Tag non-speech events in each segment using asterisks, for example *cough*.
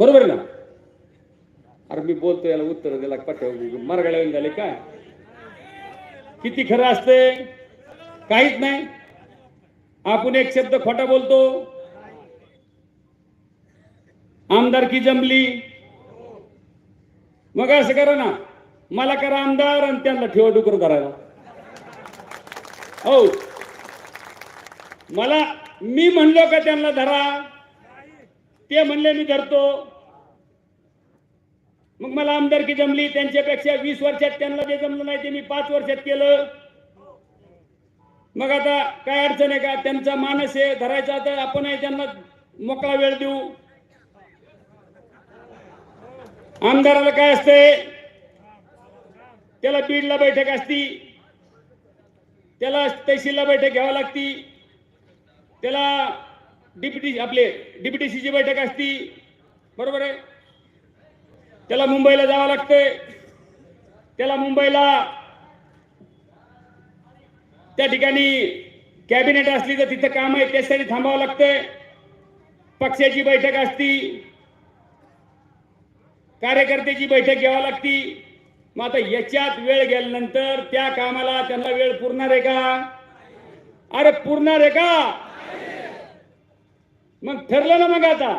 बरोबर आहे ना? अरे मी बोलतो याला उत्तर द्यायला पाठव मरगाळ्या झाले काय किती खरं असते काहीच नाही. आपण एक शब्द खोटा बोलतो. आमदारकी जमली? मग असं करा ना. मला करा आमदार आणि त्यांना ठेवा डुकर करायला हो. मला मी म्हणलो का त्यांना धरा? ते म्हणले मी धरतो. मग मला आमदारकी जमली त्यांच्यापेक्षा वीस वर्षात त्यांना जे जमलं नाही ते मी पाच वर्षात केलं. मग आता काय अडचण आहे का? त्यांचा मानस आहे धरायचा तर आपणही त्यांना मोकळा वेळ देऊ. आमदाराला काय असते त्याला बीडला बैठक असती. त्याला तहसीलला बैठक घ्यावी लागती. त्याला डिप्युटी आपले डिप्युटीसीची बैठक असती. बरोबर आहे? त्याला मुंबईला जावं लागते. त्याला मुंबईला त्या ठिकाणी कॅबिनेट असली तर तिथं काम आहे त्यासाठी थांबावं लागतं. पक्षाची बैठक असती. कार्यकर्त्याची बैठक घ्यावी लागती. मग आता याच्यात वेळ गेल्यानंतर त्या कामाला त्यांना वेळ पुरणार आहे का? अरे पुरणार आहे का? मग ठरलं ना मग आता.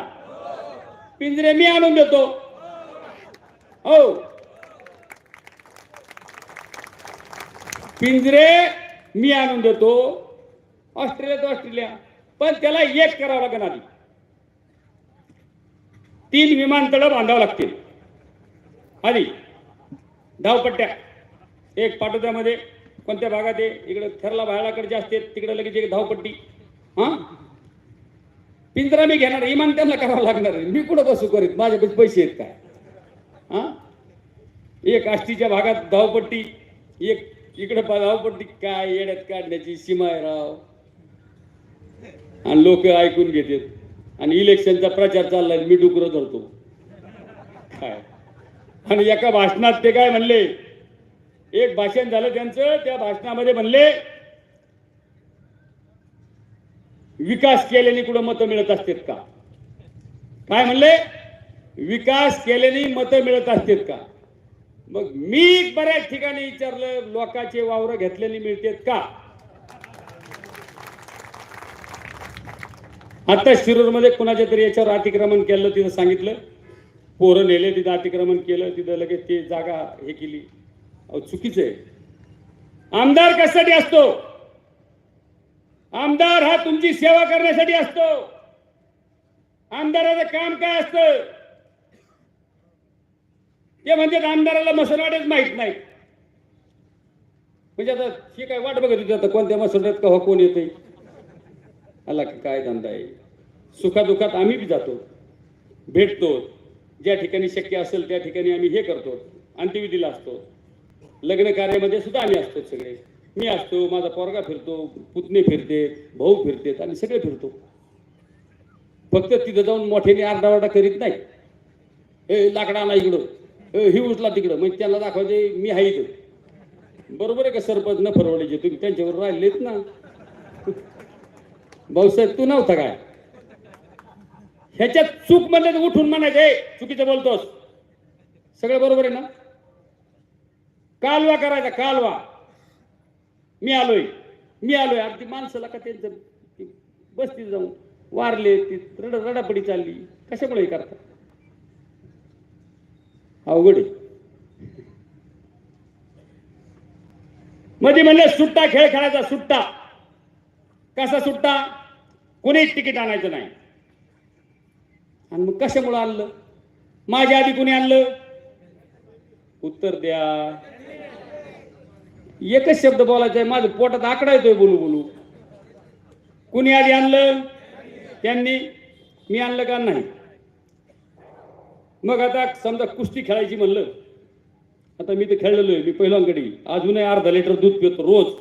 पिंजरे मी आणून देतो. हो. पिंजरे मी आणून देतो. ऑस्ट्रेलिया तर ऑस्ट्रेलिया. पण त्याला एक करावं लागेल आधी. तीन विमानतळ बांधावं लागतील. आधी धावपट्ट्या. एक पाटोद्यामध्ये कोणत्या भागात आहे? इकडे थरला भायलाकडे जास्त आहेत तिकडे लगेच एक धावपट्टी. हा? पिंजरा मी घेणार इमान त्यांना करावं लागणार मी कुठं बसू करीत? माझ्याकडे पैसे आहेत काय हा? एक आष्टीच्या भागात धावपट्टी एक इकडे धावपट्टी काय येड्यात काढण्याची सीमा आहे राव. आणि लोक ऐकून घेतात. आणि इलेक्शनचा प्रचार चाललाय मी डुकरं धरतो. काय? आणि एका भाषणात ते काय म्हणले? एक भाषण झालं त्यांचं त्या भाषणामध्ये म्हणले विकास केल्याने कुठं मतं मिळत असतात का? काय म्हणले? विकास केल्याने मतं मिळत असतात का? मग मी बऱ्याच ठिकाणी विचारलं लोकांचे वावर घेतल्याने मिळतात का? आता शिरूरमध्ये कुणाच्या तरी याच्यावर अतिक्रमण केलं तिथं सांगितलं. पोरं नेले तिथं अतिक्रमण केलं तिथं लगेच ते जागा हे केली. अहो चुकीचं आहे. आमदार कशासाठी असतो? आमदार हा तुमची सेवा करण्यासाठी असतो. आमदाराचं काम काय असतं? ते म्हणजे आमदाराला मसनवाडेच माहीत नाही. म्हणजे आता हे काय वाट बघत होती आता कोणत्या मसनवाड्यात का हो कोण येते आला काय धंदा आहे? सुखादुखात आम्ही बी जातो. भेटतो. ज्या ठिकाणी शक्य असेल त्या ठिकाणी आम्ही हे करतो. अंत्यविधीला असतो. लग्न कार्यामध्ये सुद्धा आम्ही असतो सगळे. मी असतो माझा पोरगा फिरतो पुतणे फिरते भाऊ फिरतेत आम्ही सगळे फिरतो. फक्त तिथं जाऊन मोठ्याने आरडाओरडा करीत नाही. हे लाकडा आणा इकडं. ही उचला तिकडं. मग त्यांना दाखवायचे मी आहे इथं. बरोबर आहे का सरपंच? न फरवडायचे तुम्ही त्यांच्यावर राहिलेत ना. भाऊसाहेब तू नव्हता काय? ह्याच्यात चूक म्हणलं तर उठून म्हणायचे चुकीचं बोलतोस. सगळं बरोबर आहे ना? कालवा करायचा कालवा. मी आलोय. मी आलोय. अगदी माणसाला का त्यांचं बसतील बसती जाऊन वारले ती रड रडापडी चालली. कशामुळे हे करतात अवघड आहे. मध्ये म्हणले सुट्टा खेळ खेळायचा सुट्टा. कसा सुट्टा? कोणीच तिकीट आणायचं नाही. आणि मग कशामुळं आणलं? माझ्या आधी कोणी आणलं? उत्तर द्या. एकच शब्द बोलायचा आहे माझं पोटात आकडा येतोय बोलू बोलू. कुणी आधी आणलं? त्यांनी. मी आणलं का? नाही. मग आता समजा कुस्ती खेळायची म्हणलं आता मी तर खेळलेलो आहे मी पहिल्यांकडे अजूनही अर्धा लिटर दूध पितो रोज.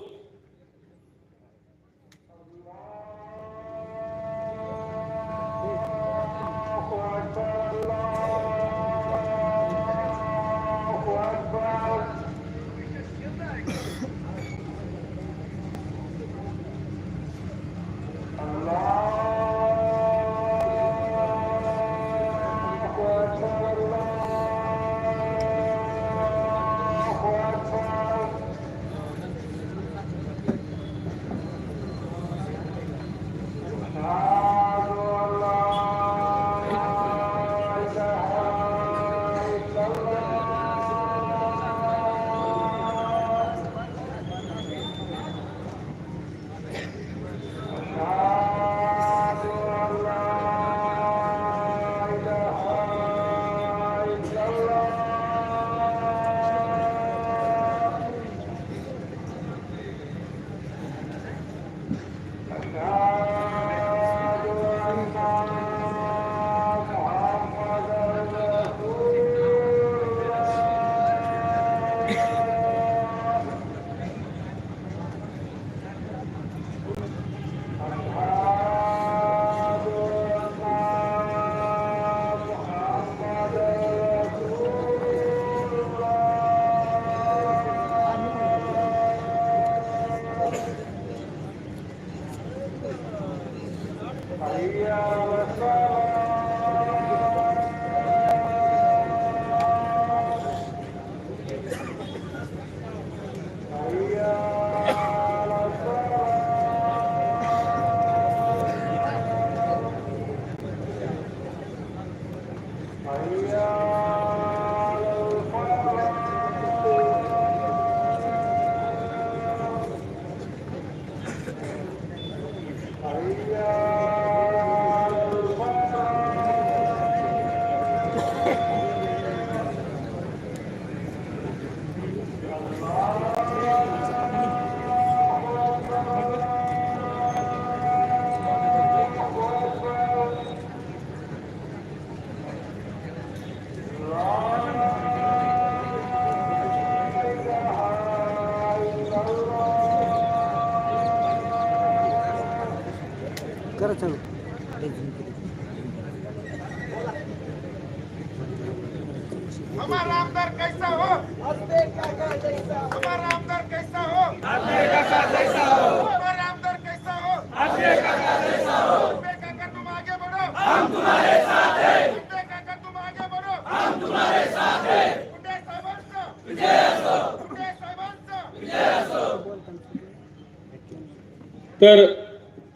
तर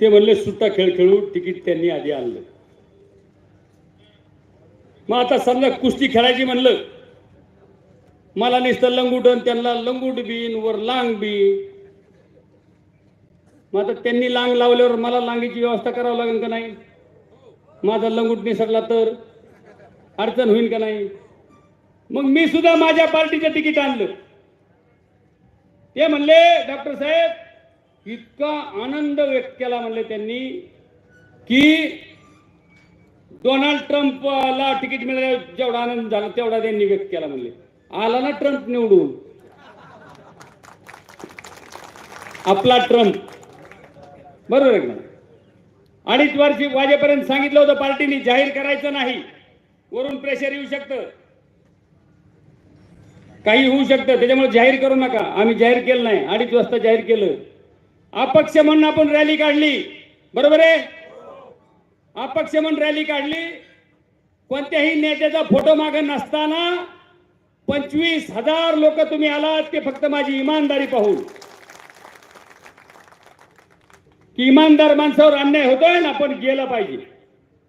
ते म्हणले सुट्टा खेळ खेळू तिकीट त्यांनी आधी आणलं. मग आता समजा कुस्ती खेळायची म्हणलं मला नुसतं लंगुटन त्यांना लंगूट बीन वर लांग बी मग आता त्यांनी लांग लावल्यावर मला लांगीची व्यवस्था करावं लागेल का नाही? माझा लंगूट निसरला तर अडचण होईल का नाही? मग मी सुद्धा माझ्या पार्टीचं तिकीट आणलं. ते म्हणले डॉक्टर साहेब इतका आनंद व्यक्त केला म्हणले त्यांनी की डोनाल्ड ट्रम्पला तिकीट मिळाल्यावर जेवढा आनंद झाला तेवढा त्यांनी व्यक्त केला म्हणले. आला ना ट्रम्प निवडून. आपला ट्रम्प. बरोबर आहे अडीच वर्षी वाजेपर्यंत सांगितलं होतं पार्टीने जाहीर करायचं नाही. वरून प्रेशर येऊ शकतं. काही होऊ शकतं त्याच्यामुळे जाहीर करू नका. आम्ही जाहीर केलं नाही. अडीच वाजता जाहीर केलं. अपक्ष म्हणून आपण रॅली काढली. बरोबर आहे? अपक्ष म्हणून रॅली काढली. कोणत्याही नेत्याचा फोटो मागे नसताना पंचवीस हजार लोक तुम्ही आलात ते फक्त माझी इमानदारी पाहून. की इमानदार माणसावर अन्याय होतोय ना पण गेला पाहिजे.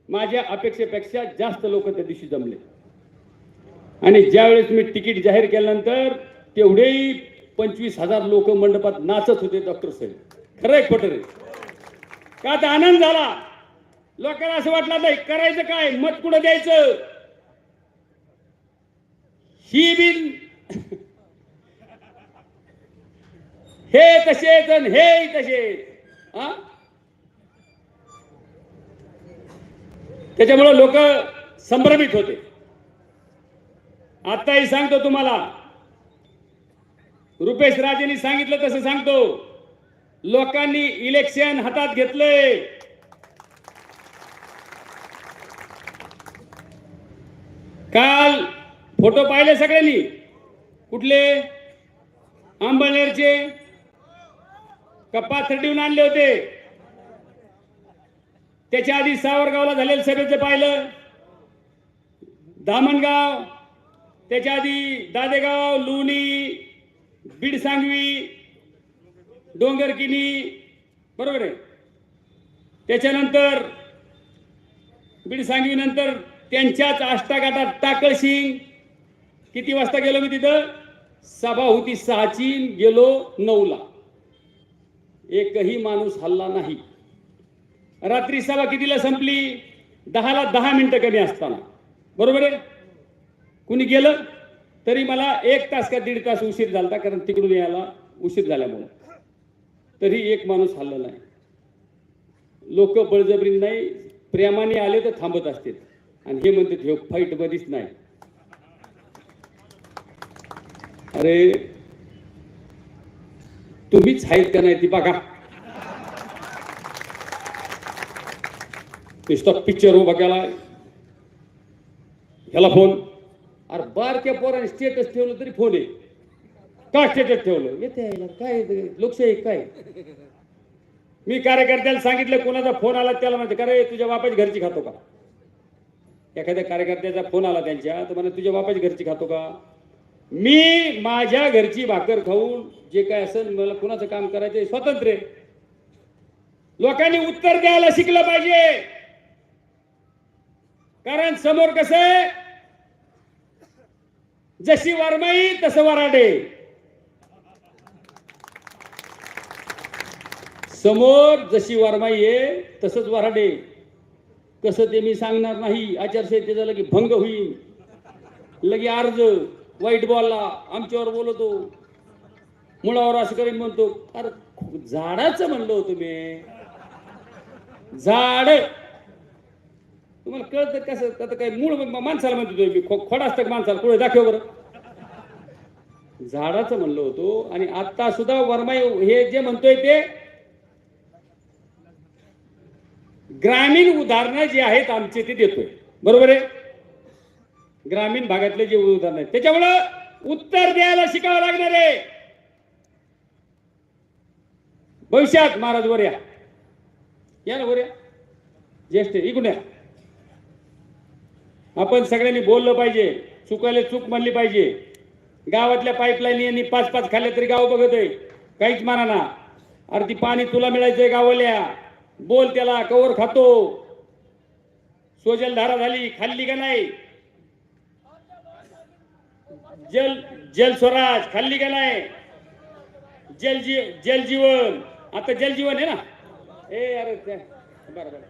माझ्या अपेक्षेपेक्षा जास्त लोक त्या दिवशी जमले. आणि ज्यावेळेस मी तिकीट जाहीर केल्यानंतर तेवढेही पंचवीस हजार लोक मंडपात नाचत होते डॉक्टर साहेब. खरंय खोटं रे का आता आनंद झाला? लोकांना असं वाटलं नाही करायचं काय? मत कुठं द्यायचं? ही बिन *laughs* हे तसेच आणि हे तसेच हा? त्याच्यामुळं लोक संभ्रमित होते. आताही सांगतो तुम्हाला. रुपेश राजेंनी सांगितलं तसं सांगतो. लोकांनी इलेक्शन हातात घेतलंय. काल फोटो पाहिले सगळ्यांनी? कुठले? अंबळनेरचे कप्पा थर्टीहून आणले होते? त्याच्या आधी सावरगावला झालेलं सभेचं पाहिलं. दामणगाव त्याच्या आधी दादेगाव लोणी बीड सांगवी डोंगरकिनी बरोबर आहे. त्याच्यानंतर बीड सांगवीनंतर त्यांच्याच आष्टाघाटात टाकळसिंग किती वाजता गेलो मी तिथं? सभा होती सहाची गेलो नऊला. एकही माणूस हल्ला नाही. रात्री सभा कितीला संपली? दहाला दहा मिनिटं कमी असताना. बरोबर आहे? कुणी गेलं? तरी मला एक तास का दीड तास उशीर झाला कारण तिकडून यायला उशीर झाल्यामुळं. तरी एक माणूस हल्ला नाही. लोक बळजबरी नाही प्रेमाने आले तर थांबत असतील. आणि हे म्हणतात हे फाईट मध्येच नाही. अरे तुम्हीच आहेत का नाही ती बघा. नुसता पिक्चर उभा बघायला ह्याला फोन अरे बारक्या पोराने स्टेटस ठेवलं तरी फोन आहे. का स्टेटस ठेवलं. येते यायला. काय लोकशाही काय? मी कार्यकर्त्याला सांगितलं कोणाचा फोन आला त्याला म्हणते का रे तुझ्या बापाची घरची खातो का? एखाद्या कार्यकर्त्याचा फोन आला त्यांच्या तर म्हणा तुझ्या बापाची घरची खातो का? मी माझ्या घरची भाकर खाऊन जे काय असेल मला कुणाचं काम करायचं स्वतंत्र आहे. लोकांनी उत्तर द्यायला शिकलं पाहिजे. कारण समोर कसं जशी वरमाई तसं वराडे. समोर जशी वरमाई आहे तसंच वराडे कसं ते मी सांगणार नाही. आचारसंहितेचा लगे भंग होईल. लगे अर्ज वाईट बॉलला आमच्यावर बोलतो. मुळावर असं करीन म्हणतो. अरे झाडाचं म्हणलं होतं मी. झाड. तुम्हाला कळतं कसं आता काय मूळ माणसाला म्हणतो तुम्ही. मी खो- खोडा असतं माणसाला. पुढे दाखव बरं. झाडाचं म्हणलं होतो आणि आता सुद्धा वर्मा हे जे म्हणतोय ते ग्रामीण उदाहरणं जी आहेत आमचे ते देतोय. बरोबर आहे? ग्रामीण भागातले जे उदाहरण आहेत त्याच्यामुळं उत्तर द्यायला शिकावं लागणार आहे. भविष्यात महाराज वर या या ना वर या ज्येष्ठ इकडून या. आपण सगळ्यांनी बोललं पाहिजे. चुकायला चूक म्हणली पाहिजे. गावातल्या पाईपलाईन यांनी पाच पाच खाल्ल्या तरी गाव बघत आहे काहीच माना ना. अरे ती पाणी तुला मिळायचंय गावाल्या. बोल त्याला कवर खातो. सोजल धारा झाली खाल्ली का नाही? जल जल स्वराज खाल्ली का नाही? जल जी जल जीवन. आता जल जीवन आहे ना? ए अरे त्या- बरं बरं.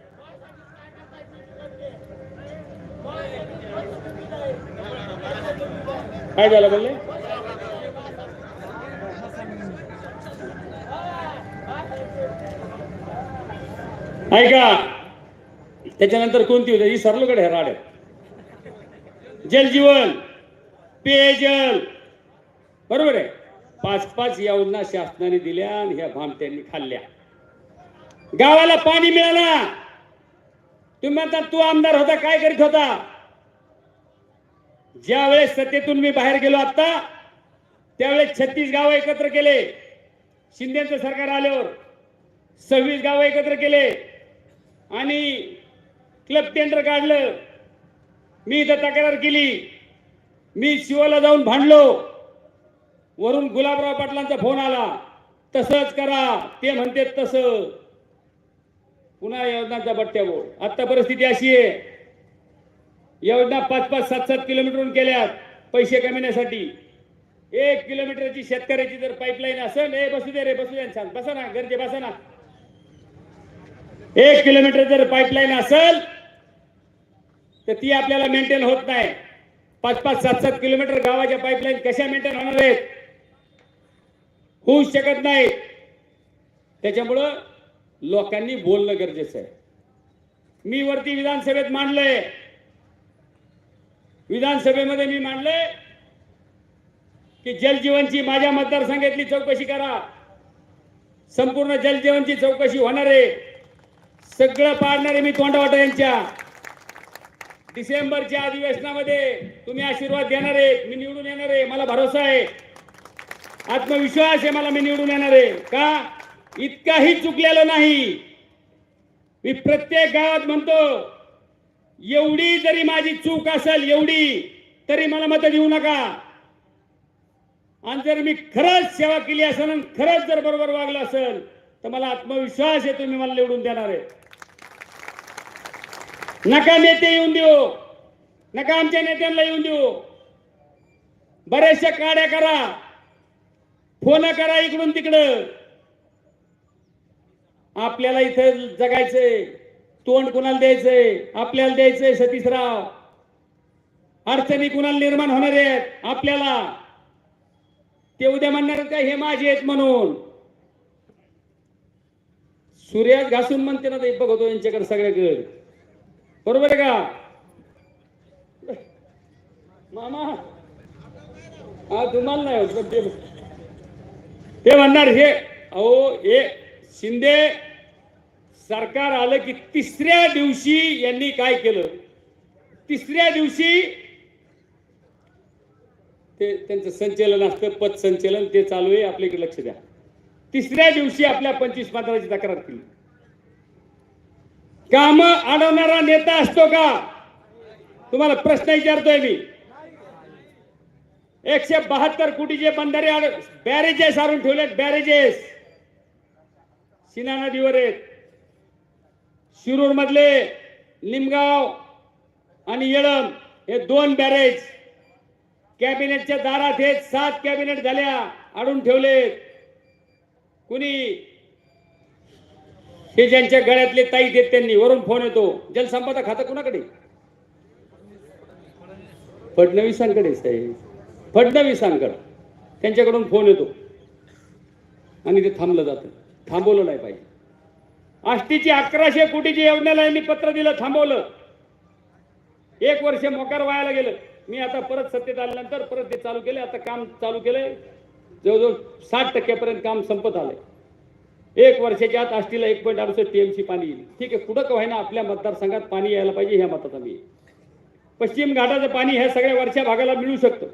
काय झालं बोलले? ऐका. त्याच्यानंतर कोणती होती? ही सरलोकडे आहे राड जलजीवन पेयजल. बरोबर आहे? पाच पाच योजना शासनाने दिल्या आणि ह्या भामट्यांनी खाल्ल्या. गावाला पाणी मिळाला. तुम्ही आता तू आमदार होता काय करीत होता? ज्या वेळेस सत्तेतून मी बाहेर गेलो आता त्यावेळेस छत्तीस गाव एकत्र केले. शिंदेचं सरकार आल्यावर सव्वीस गाव एकत्र केले. आणि क्लब टेंडर काढलं. मी इथं तक्रार केली. मी शिवाला जाऊन भांडलो. वरून गुलाबराव पाटलांचा फोन आला. तसंच करा. ते म्हणते तसं. पुन्हा योजनांचा बट्ट्या बोर्ड आता परिस्थिती अशी आहे. योजना पाच पाच सात सात किलोमीटरहून केल्यात. पैसे कमविण्यासाठी. एक किलोमीटरची शेतकऱ्याची जर पाईपलाईन असेल हे बसू दे रे बसू दे सांग. बसा ना गरजे बसा ना. एक किलोमीटर जर पाईपलाईन असेल तर ती आपल्याला मेंटेन होत नाही. पाच पाच सात सात किलोमीटर गावाच्या पाईपलाईन कशा मेंटेन होणार आहेत? होऊ शकत नाही. त्याच्यामुळं लोकांनी बोलणं गरजेचं आहे. मी वरती विधानसभेत मांडलंय. विधानसभेमध्ये मी मांडलंय की जलजीवनची माझ्या मतदारसंघातली चौकशी करा. संपूर्ण जलजीवनची चौकशी होणार आहे. सगळं पाडणार मी तोंडावाटा यांच्या. डिसेंबरच्या अधिवेशनामध्ये तुम्ही आशीर्वाद देणार आहे मी निवडून येणार आहे मला भरोसा आहे. आत्मविश्वास आहे मला मी निवडून येणार आहे. का? इतकाही चुकलेलो नाही. मी प्रत्येक गावात म्हणतो एवढी जरी माझी चूक असेल एवढी तरी मला मत देऊ नका. आणि जर मी खरंच सेवा केली असेल आणि खरंच जर बरोबर वागलं असेल तर मला आत्मविश्वास आहे तुम्ही मला निवडून देणार आहे. नका नेते येऊन देऊ. नका आमच्या नेत्यांना येऊन देऊ. बऱ्याचशा काड्या करा. फोन करा इकडून तिकडं. आपल्याला इथं जगायचंय. तोंड कुणाला द्यायचंय? आपल्याला द्यायचंय सतीशराव. अडचणी कुणाला निर्माण होणार आहेत? आपल्याला. ते उद्या म्हणणार का हे माझे आहेत म्हणून. सूर्यात घासून म्हणते ना ते बघतो यांच्याकडे सगळ्याकडे. बरोबर आहे का? मामा. हा तुम्हाला नाही ते म्हणणार हे अहो हे शिंदे सरकार आलं की तिसऱ्या दिवशी यांनी काय केलं? तिसऱ्या दिवशी ते त्यांचं संचलन असतं पद संचलन ते चालू आहे आपल्याकडे लक्ष द्या. तिसऱ्या दिवशी आपल्या पंचवीस पात्राची तक्रार केली. काम अडवणारा नेता असतो का? तुम्हाला प्रश्न विचारतोय मी. एकशे बहात्तर कोटीचे बंधारे बॅरेजेस आणून ठेवलेत बॅरेजेस. सिना नदीवर आहेत. शिरूर मधले निमगाव आणि येळम हे दोन बॅरेज. कॅबिनेटच्या दारात हे सात कॅबिनेट झाल्या अडून ठेवलेत. कुणी हे ज्यांच्या गळ्यातले ताई देत त्यांनी वरून फोन येतो. जलसंपदा खातं कुणाकडे? फडणवीसांकडे साहेब. फडणवीसांकडे. त्यांच्याकडून फोन येतो. आणि ते थांबलं जातं. थांबवलं नाही पाहिजे. आष्टीची अकराशे कोटीची योजनेला यांनी पत्र दिलं थांबवलं. एक वर्ष मोकार व्हायला गेलं. मी आता परत सत्तेत आल्यानंतर परत ते चालू केले. आता काम चालू केलंय. जवळजवळ साठ टक्क्यापर्यंत काम संपत आलंय. एक वर्षाच्या आत आष्टीला एक पॉईंट अडुसष्ट टीएमसी पाणी येईल. ठीक आहे कुठं का ना आपल्या मतदारसंघात पाणी यायला पाहिजे ह्या मतात आम्ही पश्चिम घाटाचं पाणी ह्या सगळ्या वरच्या भागाला मिळू शकतं.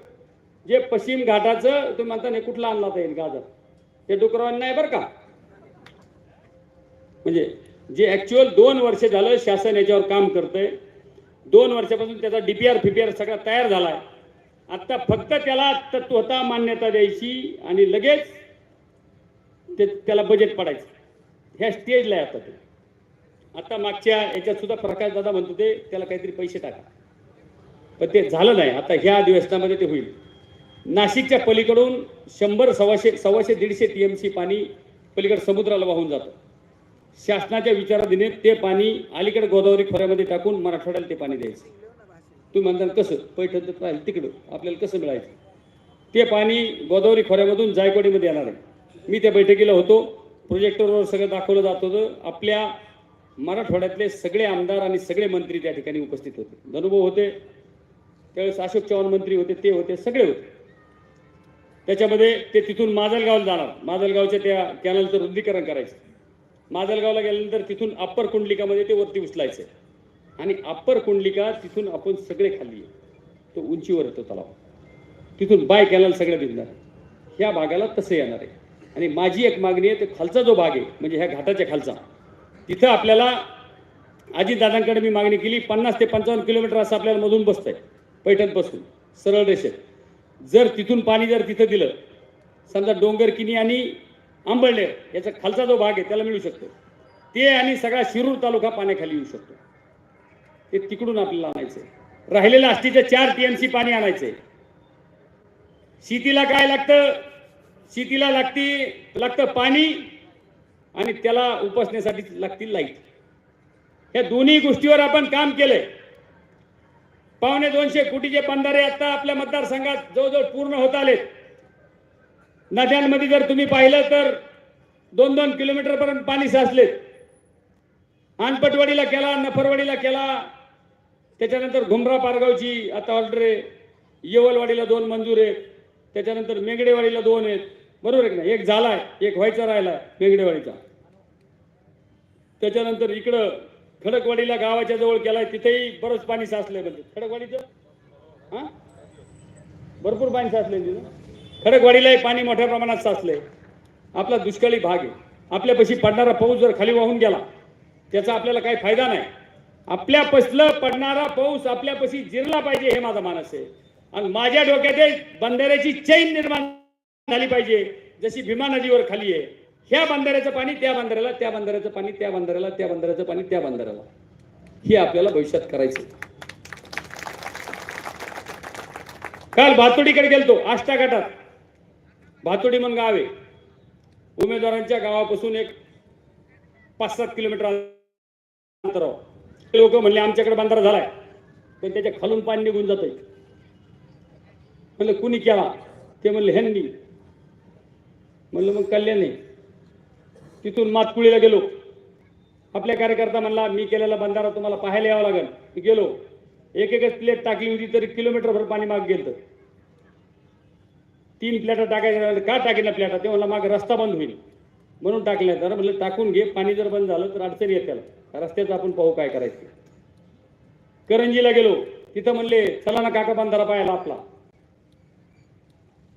जे पश्चिम घाटाचं तुम्ही म्हणता नाही कुठला आणला येईल गाजर? ते डुकरावांना नाही बरं का? म्हणजे जे ॲक्च्युअल दोन वर्ष झालं शासन याच्यावर काम करतंय दोन वर्षापासून त्याचा डीपीआर फिपीआर सगळा तयार झालाय. आता फक्त त्याला तत्वता मान्यता द्यायची आणि लगेच ते त्याला बजेट पडायचं. ह्या स्टेजला आहे आता ते. आता मागच्या याच्यात सुद्धा प्रकाश दादा म्हणतो ते त्याला काहीतरी पैसे टाका. पण ते झालं नाही. आता ह्या अधिवेशनामध्ये ते होईल. नाशिकच्या पलीकडून शंभर सव्वाशे सव्वाशे दीडशे टी एम सी पाणी पलीकडे समुद्राला वाहून जातं. शासनाच्या विचाराधीने ते पाणी अलीकडे गोदावरी खोऱ्यामध्ये टाकून मराठवाड्याला ते पाणी द्यायचं. तुम्ही म्हणताल कसं पैठण तर राहील तिकडं. आपल्याला कसं मिळायचं? ते पाणी गोदावरी खोऱ्यामधून जायकवाडीमध्ये येणार आहे. मी त्या बैठकीला होतो. प्रोजेक्टरवर सगळं दाखवलं जात होतं. आपल्या मराठवाड्यातले सगळे आमदार आणि सगळे मंत्री त्या ठिकाणी उपस्थित होते. धनुभाऊ होते त्यावेळेस अशोक चव्हाण मंत्री होते ते होते सगळे होते. त्याच्यामध्ये ते तिथून माजलगावला जाणार. माजलगावच्या त्या कॅनलचं रुंदीकरण करायचं. माजलगावला गेल्यानंतर तिथून अप्पर कुंडलिकामध्ये ते वरती उचलायचे. आणि अप्पर कुंडलिका तिथून आपण सगळे खाल्ली तो उंचीवर येतो तलाव. तिथून बाय कॅनल सगळं दिसणार ह्या भागाला तसं येणार आहे. आणि माझी एक मागणी आहे ते खालचा जो भाग आहे म्हणजे ह्या घाटाच्या खालचा तिथं आपल्याला अजितदादांकडे मी मागणी केली पन्नास ते पंचावन्न किलोमीटर असं आपल्याला मधून बसतंय पैठणपासून सरळ रेषेत. जर तिथून पाणी जर तिथं दिलं समजा डोंगर किनी आणि आंबळनेर याचा खालचा जो भाग आहे त्याला मिळू शकतो. ते आणि सगळा शिरूर तालुका पाण्याखाली येऊ शकतो. ते तिकडून आपल्याला आणायचं राहिलेलं आष्टीच्या चार टी एम सी पाणी आणायचंय शेतीला काय लागतं? शेतीला लागती लागतं पाणी आणि त्याला उपसण्यासाठी लागतील लाइट. या दोन्ही गोष्टीवर आपण काम केलंय. पावणे दोनशे कोटीचे पंधारे आता आपल्या मतदारसंघात जवळजवळ पूर्ण होत आलेत. नद्यांमध्ये जर तुम्ही पाहिलं तर दोन दोन किलोमीटर पर्यंत पाणी साचलेत. आनपटवाडीला केला नफरवाडीला केला त्याच्यानंतर घुमरा पारगावची आता ऑर्डर आहे. येवलवाडीला दोन मंजूर आहेत. त्याच्यानंतर मेंगडेवाडीला दोन आहेत. बरोबर आहे की नाही? एक झालाय एक व्हायचा राहिला मेंगडेवाडीचा त्याच्यानंतर इकडं खडकवाडीला गावाच्या जवळ केलाय तिथेही बरंच पाणी साचलंय म्हणजे. खडकवाडीचं? हा? भरपूर पाणी साचलंय तिथं खडकवाडीलाही पाणी मोठ्या प्रमाणात साचलंय. आपला दुष्काळी भाग आहे. आपल्यापाशी पडणारा पाऊस जर खाली वाहून गेला त्याचा आपल्याला काही फायदा नाही. आपल्या पसलं पडणारा पाऊस आपल्यापाशी जिरला पाहिजे हे माझा मानस आहे. आणि माझ्या डोक्यात बंधाऱ्याची चैन निर्माण झाली पाहिजे. जशी भीमा नदीवर खाली आहे. ह्या बंधाऱ्याचं पाणी त्या बंधाऱ्याला त्या बंधाऱ्याचं पाणी त्या बंधाऱ्याला त्या बंधाऱ्याचं पाणी त्या बंधाऱ्याला. हे आपल्याला भविष्यात करायचं काल भातोडीकडे गेलतो आष्टा घाटात. भातोडी म्हणून गाव आहे. उमेदवारांच्या गावापासून एक पाच सात किलोमीटर अंतरावर. लोक म्हणले आमच्याकडे बंधारा झालाय. पण त्याच्या खालून पाणी निघून जातंय. म्हणलं कुणी केला? ते म्हणले ह्यांनी म्हणलं मग कल्याणी तिथून मातकुळीला गेलो. आपल्या कार्यकर्ता म्हणला मी केलेला बंधारा तुम्हाला पाहायला यावं लागेल. मी गेलो. एक एकच प्लेट टाकली होती तरी किलोमीटरभर पाणी माग गेलं तीन प्लेटा टाकायच्या का टाकीना प्लेटा ते म्हणला माग रस्ता बंद होईल. म्हणून टाकल्या तर म्हटलं टाकून घे पाणी जर बंद झालं तर अडचणी येत त्याला. रस्त्याचं आपण पाहू काय करायचं. करंजीला गेलो. तिथं म्हणले चला ना काका बंधारा पाहायला आपला.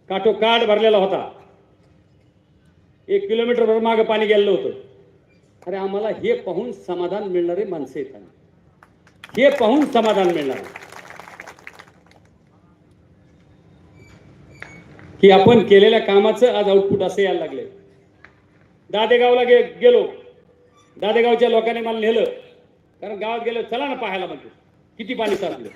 काठो काठ भरलेला होता. एक किलोमीटरभर मागं पाणी गेलेलं होतं. अरे आम्हाला हे पाहून समाधान मिळणारे माणसं येतात हे पाहून समाधान मिळणार. की आपण केलेल्या कामाचं आज आउटपुट असं यायला लागले दादेगावला गे गेलो. दादेगावच्या लोकांनी मला नेलं. कारण गावात गेलो चला ना पाहायला म्हणतो. किती पाणी साचलं?